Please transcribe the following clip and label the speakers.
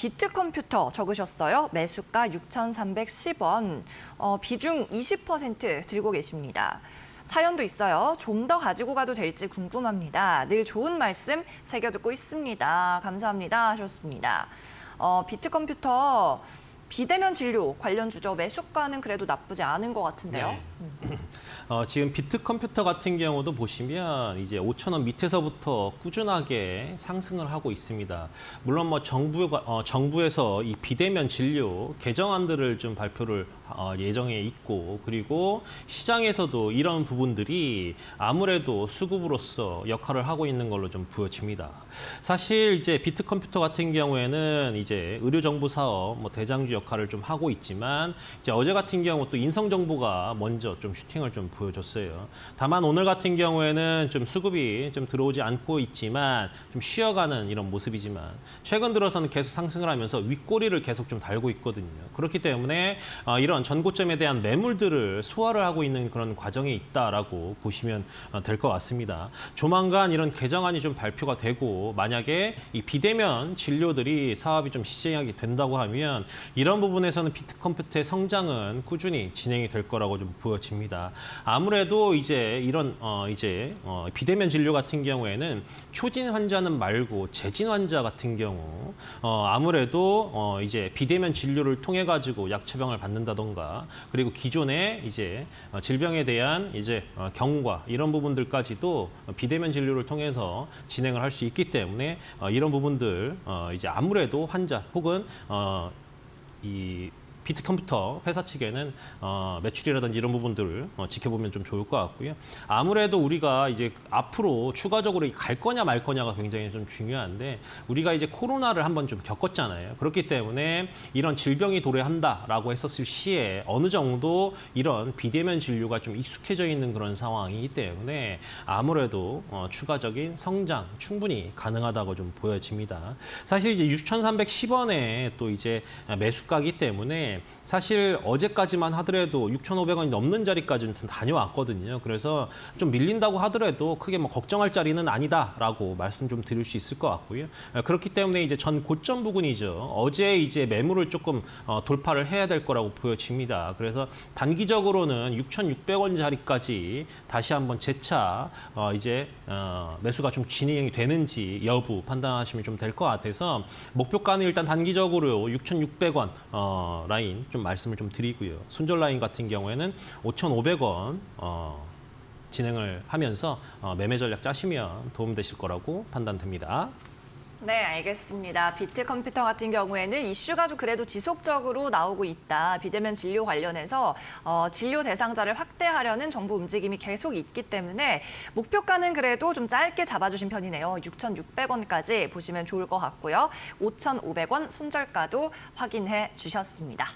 Speaker 1: 비트 컴퓨터 적으셨어요. 매수가 6,310원, 어, 비중 20% 들고 계십니다. 사연도 있어요. 좀 더 가지고 가도 될지 궁금합니다. 늘 좋은 말씀 새겨 듣고 있습니다. 감사합니다 하셨습니다. 어, 비트 컴퓨터 비대면 진료 관련 주죠. 매수가는 그래도 나쁘지 않은 것 같은데요.
Speaker 2: 어, 지금 비트 컴퓨터 같은 경우도 보시면 이제 5천 원 밑에서부터 꾸준하게 상승을 하고 있습니다. 물론 뭐 정부가 어, 정부에서 이 비대면 진료 개정안들을 좀 발표를 어, 예정에 있고 그리고 시장에서도 이런 부분들이 아무래도 수급으로서 역할을 하고 있는 걸로 좀 보여집니다. 사실 이제 비트 컴퓨터 같은 경우에는 이제 의료 정보 사업 뭐 대장주 역할을 좀 하고 있지만 이제 어제 같은 경우 또 인성 정보가 먼저 좀 슈팅을 좀 보여줬어요. 다만 오늘 같은 경우에는 좀 수급이 좀 들어오지 않고 있지만 좀 쉬어가는 이런 모습이지만 최근 들어서는 계속 상승을 하면서 윗꼬리를 계속 좀 달고 있거든요. 그렇기 때문에 어, 이런 전고점에 대한 매물들을 소화를 하고 있는 그런 과정에 있다라고 보시면 어, 될것 같습니다. 조만간 이런 개정안이 좀 발표가 되고 만약에 이 비대면 진료들이 사업이 좀 시행하게 된다고 하면 이런 부분에서는 비트컴퓨터의 성장은 꾸준히 진행이 될 거라고 좀 보여집니다. 아무래도 이제 이런 어 이제 어 비대면 진료 같은 경우에는 초진 환자는 말고 재진 환자 같은 경우 어 아무래도 어 이제 비대면 진료를 통해 가지고 약 처방을 받는다던가 그리고 기존의 이제 어 질병에 대한 이제 어 경과 이런 부분들까지도 비대면 진료를 통해서 진행을 할 수 있기 때문에 어 이런 부분들 어 이제 아무래도 환자 혹은 어 이 비트 컴퓨터 회사 측에는 어, 매출이라든지 이런 부분들을 어, 지켜보면 좀 좋을 것 같고요. 아무래도 우리가 이제 앞으로 추가적으로 갈 거냐 말 거냐가 굉장히 좀 중요한데 우리가 이제 코로나를 한번 좀 겪었잖아요. 그렇기 때문에 이런 질병이 도래한다라고 했었을 시에 어느 정도 이런 비대면 진료가 좀 익숙해져 있는 그런 상황이기 때문에 아무래도 어, 추가적인 성장 충분히 가능하다고 좀 보여집니다. 사실 이제 6,310원에 또 이제 매수가기 때문에 사실 어제까지만 하더라도 6,500원이 넘는 자리까지는 다녀왔거든요. 그래서 좀 밀린다고 하더라도 크게 뭐 걱정할 자리는 아니다라고 말씀 좀 드릴 수 있을 것 같고요. 어, 그렇기 때문에 이제 전 고점 부분이죠. 어제 이제 매물을 조금 어, 돌파를 해야 될 거라고 보여집니다. 그래서 단기적으로는 6,600원 자리까지 다시 한번 재차 어, 이제 어, 매수가 좀 진행이 되는지 여부 판단하시면 좀 될 것 같아서 목표가는 일단 단기적으로 6,600원 어, 라인 좀 말씀을 좀 드리고요. 손절 라인 같은 경우에는 5,500원 어, 진행을 하면서 어, 매매 전략 짜시면 도움되실 거라고 판단됩니다.
Speaker 1: 네, 알겠습니다. 비트 컴퓨터 같은 경우에는 이슈가 좀 그래도 지속적으로 나오고 있다. 비대면 진료 관련해서 어, 진료 대상자를 확대하려는 정부 움직임이 계속 있기 때문에 목표가는 그래도 좀 짧게 잡아주신 편이네요. 6,600원까지 보시면 좋을 것 같고요. 5,500원 손절가도 확인해 주셨습니다.